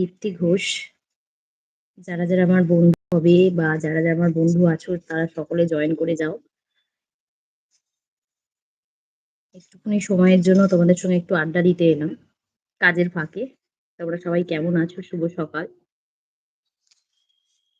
দীপ্তি ঘোষ। যারা যারা আমার বন্ধু হবে বা যারা যারা আমার বন্ধু আছো, তারা সকলে জয়েন করে যাও। একটুখানি সময়ের জন্য তোমাদের সঙ্গে একটু আড্ডা দিতে এলাম, কাজের ফাঁকে। তোমরা সবাই কেমন আছো? শুভ সকাল।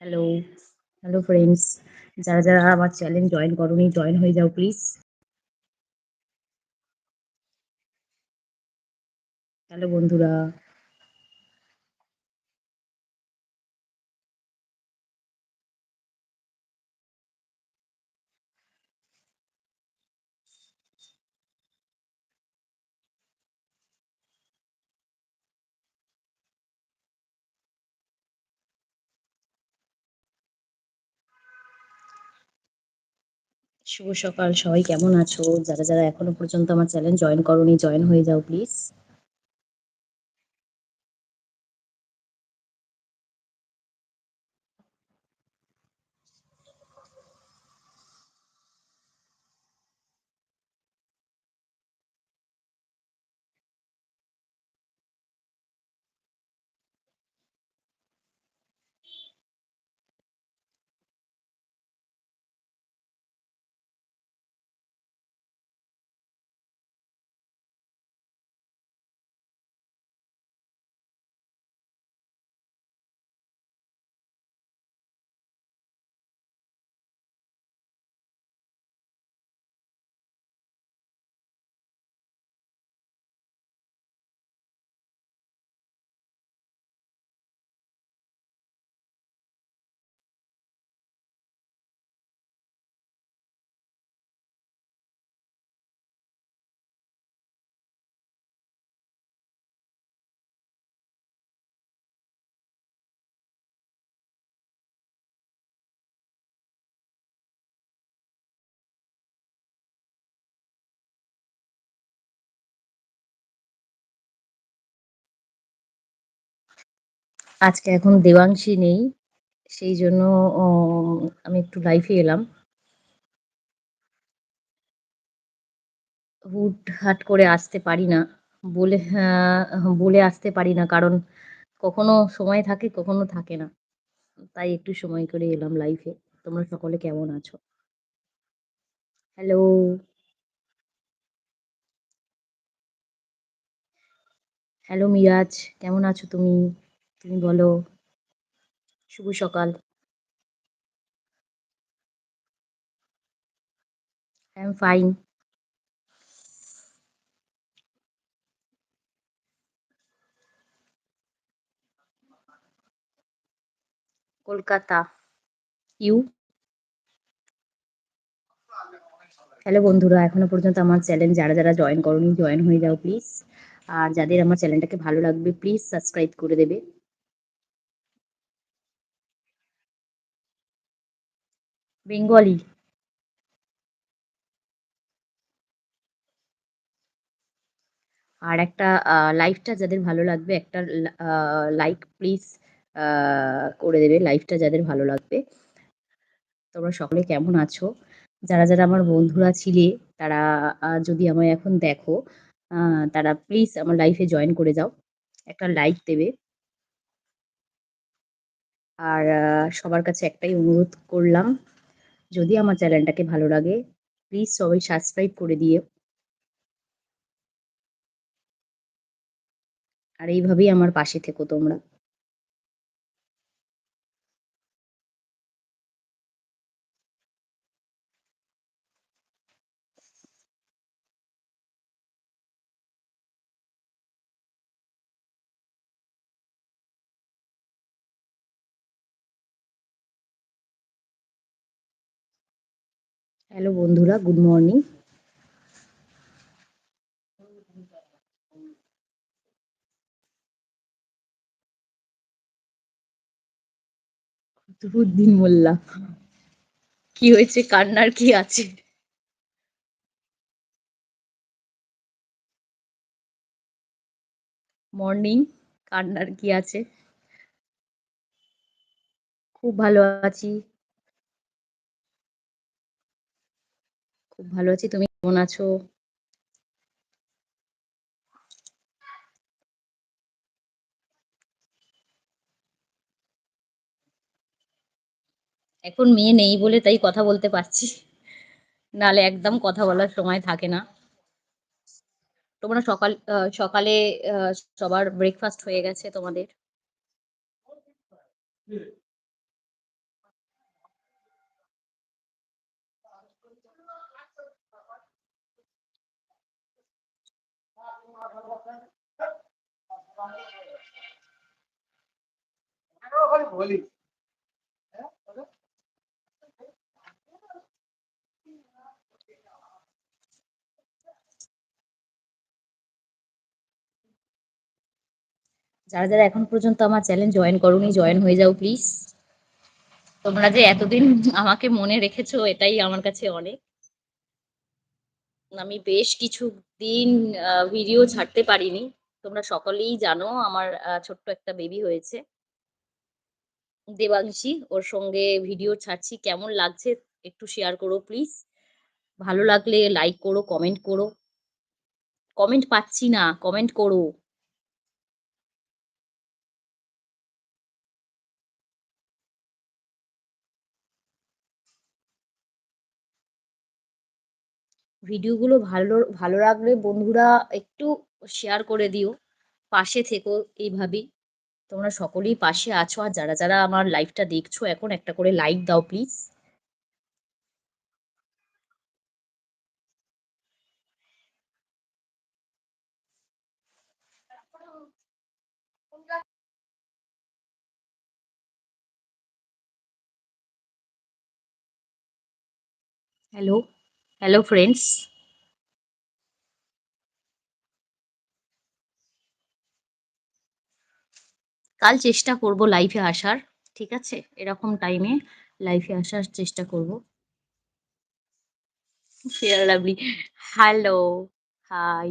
হ্যালো হ্যালো ফ্রেন্ডস যারা যারা আমার চ্যানেল জয়েন করোনি জয়েন হয়ে যাও প্লিজ হ্যালো বন্ধুরা। শুভ সকাল। সবাই কেমন আছো? যারা যারা এখনও পর্যন্ত আমার চ্যানেল জয়েন করোনি, জয়েন হয়ে যাও প্লিজ আজকে এখন দেবাংশী নেই সেই জন্য আমি একটু লাইফে এলাম। হুট হাট করে আসতে পারি না বলে আহ, বলে আসতে পারি না কারণ কখনো সময় থাকে কখনো থাকে না। তাই একটু সময় করে এলাম লাইফে তোমরা সকলে কেমন আছো? হ্যালো হ্যালো মিরাজ কেমন আছো তুমি? তুমি বলো। শুভ সকাল। I am fine Kolkata. You hello বন্ধুরা, এখনও পর্যন্ত আমার চ্যানেল যারা যারা জয়েন করনি জয়েন হয়ে যাও প্লিজ আর যাদের আমার চ্যানেলটাকে ভালো লাগবে প্লিজ সাবস্ক্রাইব করে দেবে। বেঙ্গলি। আর একটা লাইভটা যাদের ভালো লাগবে, একটা লাইক প্লিজ করে দেবে লাইভটা যাদের ভালো লাগবে। তোমরা সকলে কেমন আছো? যারা যারা আমার বন্ধুরা ছিলে, তারা যদি আমায় এখন দেখো তারা প্লিজ আমার লাইফে জয়েন করে যাও। একটা লাইক দেবে। আর সবার কাছে একটাই অনুরোধ করলাম যদি আমার চ্যানেলটাকে ভালো লাগে প্লিজ সবাই সাবস্ক্রাইব করে দিও। আর এইভাবেই আমার পাশে থেকো তোমরা। হ্যালো বন্ধুরা গুড মর্নিং কুতুবুদ্দিন মোল্লা কি হয়েছে, কান্নার কি আছে? মর্নিং কান্নার কি আছে? খুব ভালো আছি। খুব ভালো আছি। তুমি কেমন আছো? এখন মেয়ে নেই বলে তাই কথা বলতে পারছি। নালে একদম কথা বলার সময় থাকে না। তোমরা সকাল সকালে সবার ব্রেকফাস্ট হয়ে গেছে তোমাদের। যারা, যারা এখন পর্যন্ত আমার চ্যানেল জয়েন করোনি জয়েন হয়ে যাও প্লিজ। তোমরা যে এতদিন আমাকে মনে রেখেছো এটাই আমার কাছে অনেক। আমি বেশ কিছুদিন আ ভিডিও ছাড়তে পারিনি। তোমরা সকলেই জানো আমার ছোট্ট একটা বেবি হয়েছে। দেবাংশী ওর সঙ্গে ভিডিও ছাড়ছি। কেমন লাগছে একটু শেয়ার করো প্লিজ। ভালো লাগলে লাইক করো, কমেন্ট করো। কমেন্ট পাচ্ছি না, কমেন্ট করো। ভিডিওগুলো ভালো ভালো লাগলে বন্ধুরা একটু শেয়ার করে দিও। পাশে থেকো এইভাবেই। তোমরা সকলেই পাশে আছো। আর যারা, যারা আমার লাইভটা দেখছ এখন একটা করে লাইক দাও প্লিজ। Hello, hello friends. কাল চেষ্টা করব লাইফে আসার। ঠিক আছে? এরকম টাইমে লাইফে আসার চেষ্টা করব। Lovely hello, hi.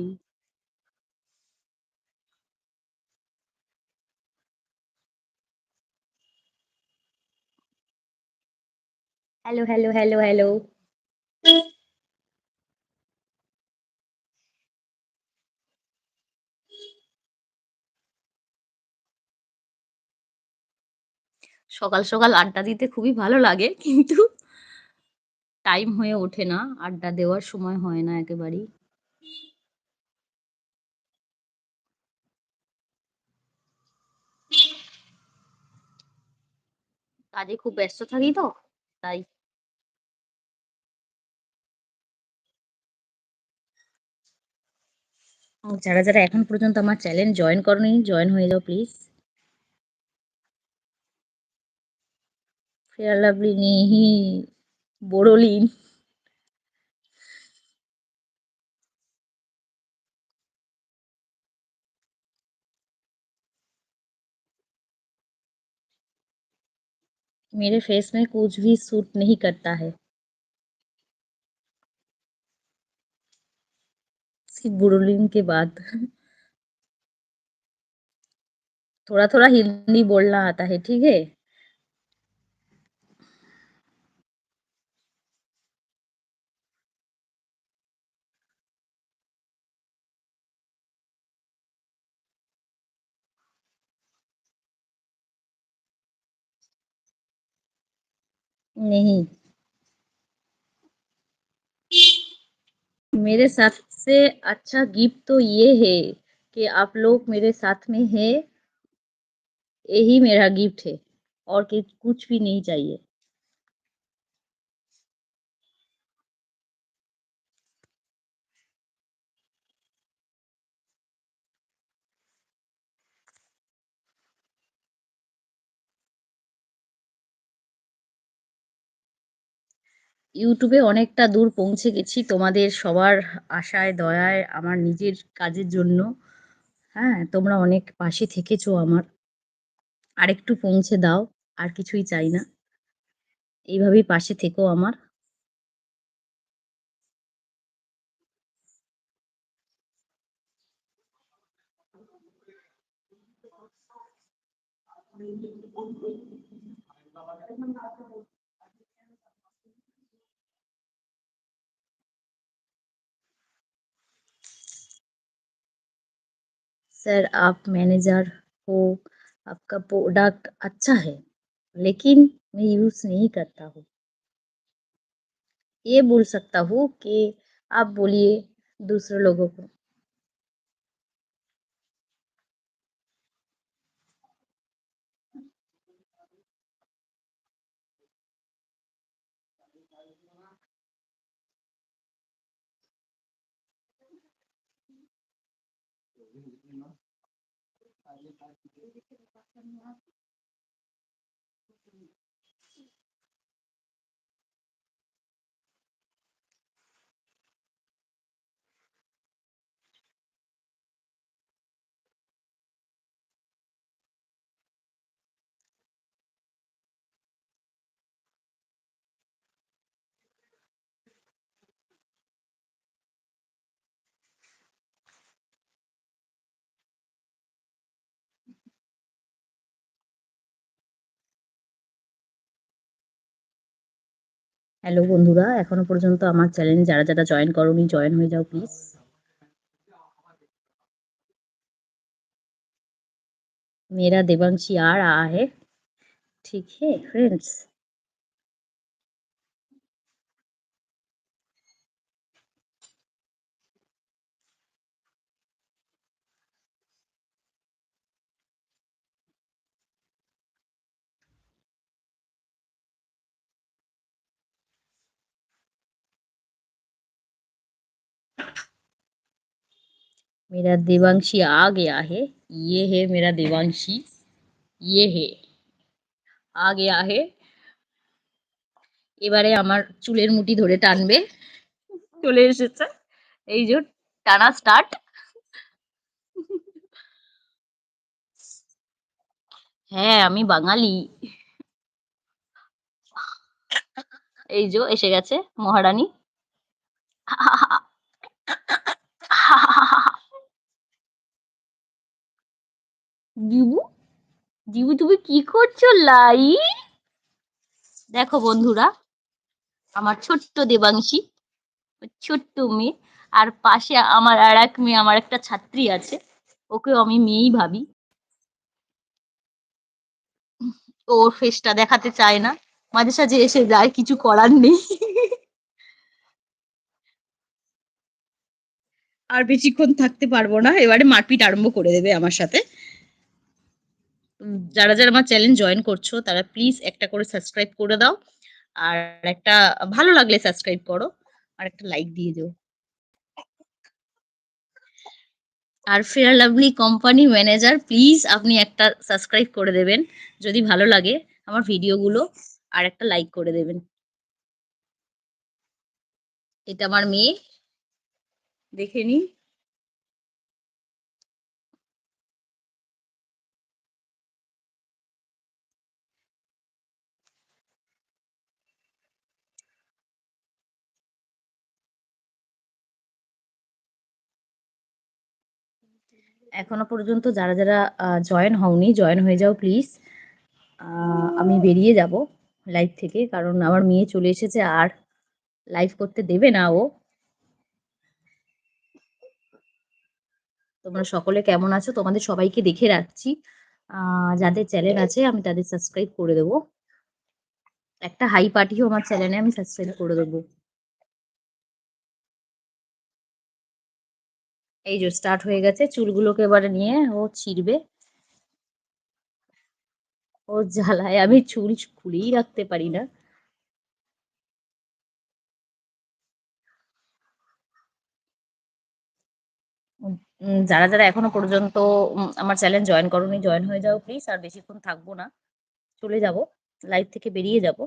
Hello, hello, hello, hello. সকাল, সকাল আড্ডা দিতে খুবই ভালো লাগে। কিন্তু টাইম হয়ে ওঠে না। আড্ডা দেওয়ার সময় হয় না একেবারেই। কাজে খুব ব্যস্ত থাকি তো, তাই। যারা, যারা এখন পর্যন্ত আমার চ্যানেল জয়েন করোনি জয়েন হয়ে যাও প্লিজ। Fair lovely নিহি Boroline. मेरे फेस में कुछ भी सूट नहीं करता है। सिर्फ बोरोलिन के बाद। थोड़ा-थोड़ा हिंदी बोलना आता है, ठीक है? नहीं। मेरे साथ से अच्छा गिफ्ट तो ये है कि आप लोग मेरे साथ में है। यही मेरा गिफ्ट है और कि कुछ भी नहीं चाहिए। এ অনেকটা দূর পৌঁছে গেছি তোমাদের সবার আশায়, দয়ায়, আমার নিজের কাজের জন্য। হ্যাঁ? তোমরা অনেক পাশে থেকেছো আমার। আরেকটু পৌঁছে দাও। আর কিছুই চাই না। এইভাবেই পাশে থেকো আমার। सर आप मैनेजर हो, आपका प्रोडक्ट अच्छा है। लेकिन मैं यूज़ नहीं करता हूँ। ये बोल सकता हूँ कि आप बोलिए दूसरे लोगों को। and love হ্যালো বন্ধুরা, এখনো পর্যন্ত আমার চ্যানেলে যারা, যারা জয়েন করোনি জয়েন হয়ে যাও প্লিজ। मेरा देवांशी आ रहा है, ठीक है फ्रेंड्स? मेरा देवांशी आ गया है, ये है मेरा देवांशी, ये है, आ गया है। এবারে আমার চুলের মুঠি ধরে টানবে চলে এসেছে এই যে টানা স্টার্ট হ্যাঁ আমি বাঙালি এই যে এসে গেছে মহারানী দিবু? দিবু, তুমি কি করছ, লাই? দেখো বন্ধুরা, আমার ছোট্ট দেবাংশী ছোট্ট মেয়ে, আর পাশে আমার আর এক মেয়ে, আমার একটা ছাত্রী আছে, ওকেও আমি মেয়েই ভাবি। ওর ফেসটা দেখাতে চায় না, মাঝে সাঝে এসে যায়, কিছু করার নেই। আর বেশিক্ষণ থাকতে পারব না, এবারে মারপিট আরম্ভ করে দেবে আমার সাথে। যারা যারা আমার চ্যানেল জয়েন করছ, তারা প্লিজ একটা করে সাবস্ক্রাইব করে দাও। আর একটা ভালো লাগলে সাবস্ক্রাইব করো, আর একটা লাইক দিয়ে দিও। আর fair lovely company manager please আপনি একটা সাবস্ক্রাইব করে দেবেন, যদি ভালো লাগে আমার ভিডিওগুলো আর একটা লাইক করে দেবেন। এটা আমার মেয়ে। দেখে নিন এখনও পর্যন্ত যারা যারা জয়েন হওনি জয়েন হয়ে যাও প্লিজ আমি বেরিয়ে যাব লাইভ থেকে, কারণ আমার মেয়ে চলে এসেছে, আর লাইভ করতে দেবে না ও। তোমরা সকলে কেমন আছো? তোমাদের সবাইকে দেখে রাখছি। যাদের চ্যানেল আছে, আমি তাদের সাবস্ক্রাইব করে দেবো। একটা হাই পার্টিও আমার চ্যানেলে আমি সাবস্ক্রাইব করে দেবো। এই যে স্টার্ট হয়ে গেছে, চুলগুলোকে এবারে নিয়ে ও ছিঁড়বে। ও জ্বালায়, আমি চুল খুলেই রাখতে পারি না। যারা যারা এখনও পর্যন্ত আমার চ্যানেল জয়েন করোনি জয়েন হয়ে যাও প্লিজ আর বেশিক্ষণ থাকব না। চলে যাব লাইভ থেকে বেরিয়ে যাব।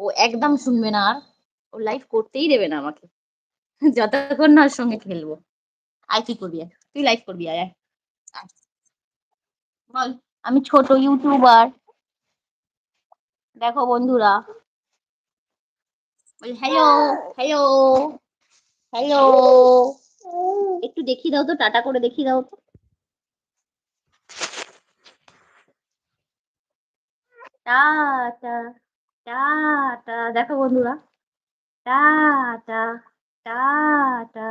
ও একদম শুনবে না আর। ও লাইভ করতেই দেবে না আমাকে। যতক্ষণ না ওর সঙ্গে খেলব। আয় তুই করবি তুই লাইভ করবি আয়। বল, আমি ছোট ইউটিউবার দেখো বন্ধুরা। হ্যালো হ্যালো হ্যালো একটু দেখিয়ে দাও তো, টাটা করে দেখিয়ে দাও তো। টাটা। টাটা দেখো বন্ধুরা টাটা টাটা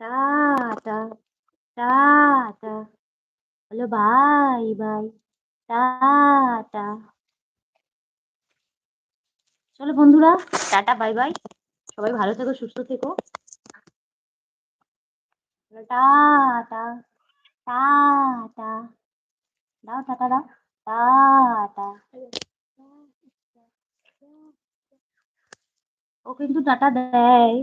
টাটা টাটা হলো বাই বাই টাটা চলো বন্ধুরা টাটা বাই বাই সবাই ভালো থেকো সুস্থ থেকো টাটা টাটা দাও টাটা দাও টাটা ও কিন্তু টাটা দেয়।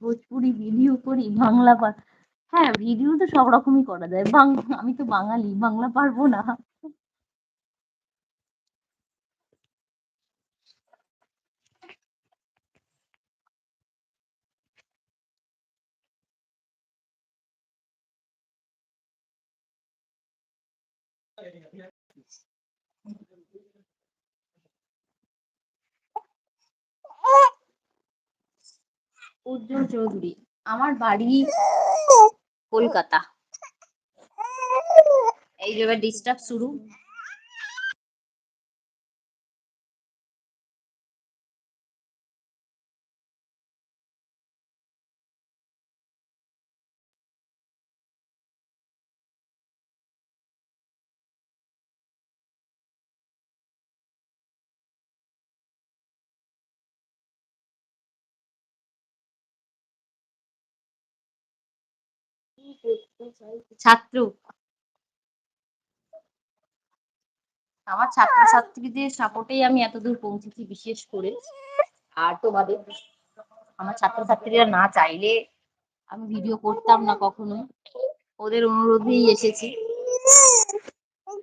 ভোজপুরি ভিডিও করি, বাংলা হ্যাঁ ভিডিও তো সব রকমই করা যায়। বাং আমি তো বাঙালি, বাংলা পারব না। উজ্জ্বল চৌধুরী আমার বাড়ি কলকাতা। এই যে ডিস্টার্ব শুরু। ছাত্র। আমার ছাত্রছাত্রীদের সাপোর্টেই আমি এতদূর পৌঁছেছি বিশেষ করে। আর তোমাদের, আমার ছাত্রছাত্রীরা না চাইলে আমি ভিডিও করতাম না কখনো। ওদের অনুরোধেই এসেছি।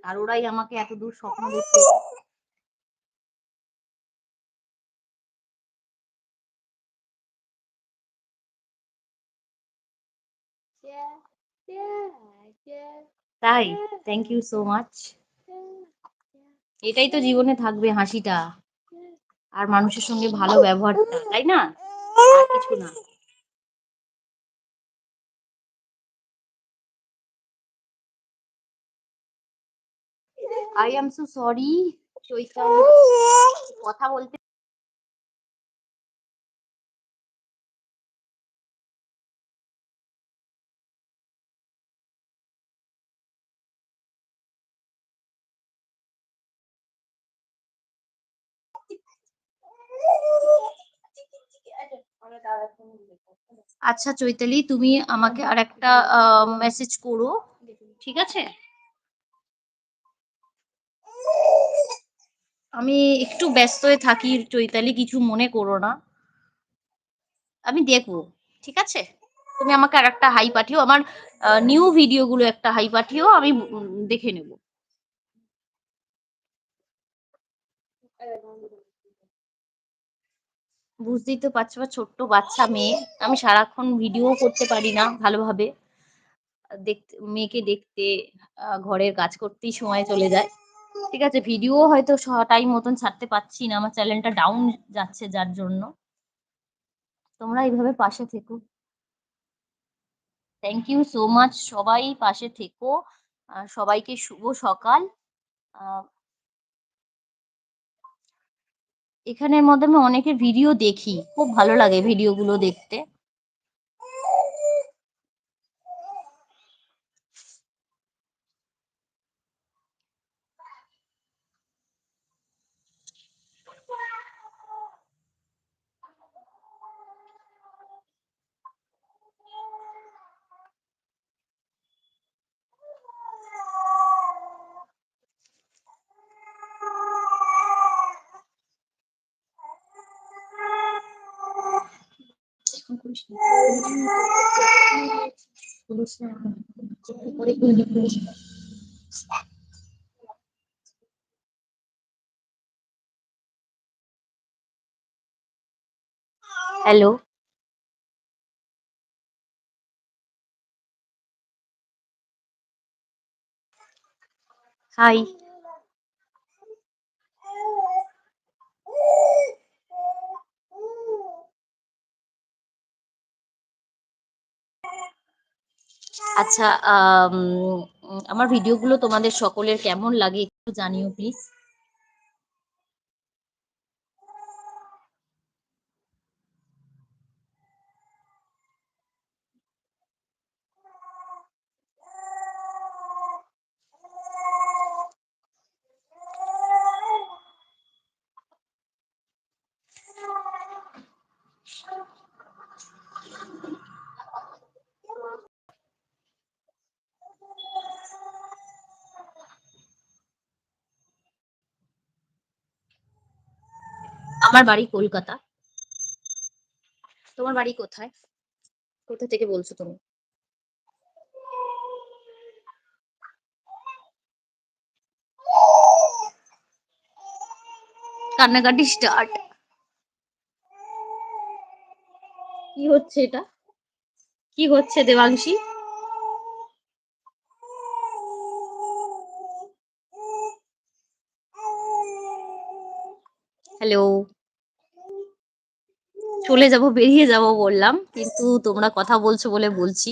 আর ওরাই আমাকে এতদূর স্বপ্ন দেখতে তাই? থ্যাংক ইউ সো মাচ এটাই তো জীবনে থাকবে হাসিটা আর মানুষের সঙ্গে ভালো ব্যবহারটা, তাই না? কিছু না। আই এম সো সরি কথা বলতে আচ্ছা চৈতালি, তুমি আমাকে আর একটা মেসেজ করো। ঠিক আছে? আমি একটু ব্যস্ত হয়ে থাকি চৈতালি, কিছু মনে করো না। আমি দেখব, ঠিক আছে? তুমি আমাকে আর একটা হাই পাঠিও, আমার নিউ ভিডিওগুলো একটা হাই পাঠিও, আমি দেখে নেব। বুঝতেই তো পারছ, বা ছোট্ট বাচ্চা মেয়ে, আমি সারাক্ষণ ভিডিও করতে পারি না ভালোভাবে। দেখতে, মেয়েকে দেখতে ঘরের কাজ করতেই সময় চলে যায়। ঠিক আছে ভিডিও হয়তো টাইম মতন ছাড়তে পারছি না, আমার চ্যানেলটা ডাউন যাচ্ছে যার জন্য। তোমরা এইভাবে পাশে থেকো। থ্যাংক ইউ সো মাচ সবাই পাশে থেকো। সবাইকে শুভ সকাল। এখানের মধ্যে আমি অনেকের ভিডিও দেখি। খুব ভালো লাগে ভিডিওগুলো দেখতে। Hello. Hi. আচ্ছা আম আমার ভিডিওগুলো তোমাদের সকলের কেমন লাগে একটু জানিও প্লিজ। আমার বাড়ি কলকাতা। তোমার বাড়ি কোথায়? কোথা থেকে বলছো তুমি? কান্নাকাটি স্টার্ট। কি হচ্ছে এটা? কি হচ্ছে দেবাংশী? হ্যালো। চলে যাব, বেরিয়ে যাব বললাম। কিন্তু তোমরা কথা বলছো বলে বলছি।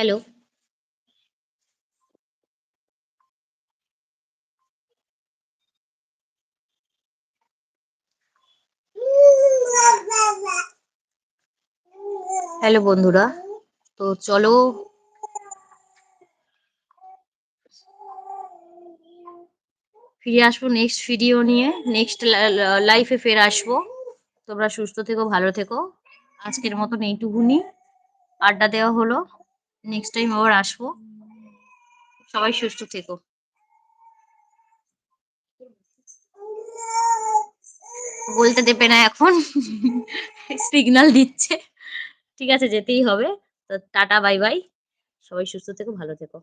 হ্যালো। হ্যালো বন্ধুরা। তো চলো ফিরে আসব নেক্সট ভিডিও নিয়ে। নেক্সট লাইফ ফের আসব। তোমরা সুস্থ থেকো, ভালো থেকো। আজকের মতন এইটুকুনি। আড্ডা দেওয়া হলো। নেক্সট টাইম আবার আসব। সবাই সুস্থ থেকো। বলতে দেবে না এখন। সিগনাল দিচ্ছে। ঠিক আছে যেতেই হবে। তো টাটা বাই বাই। সবাই সুস্থ থেকো, ভালো থেকো।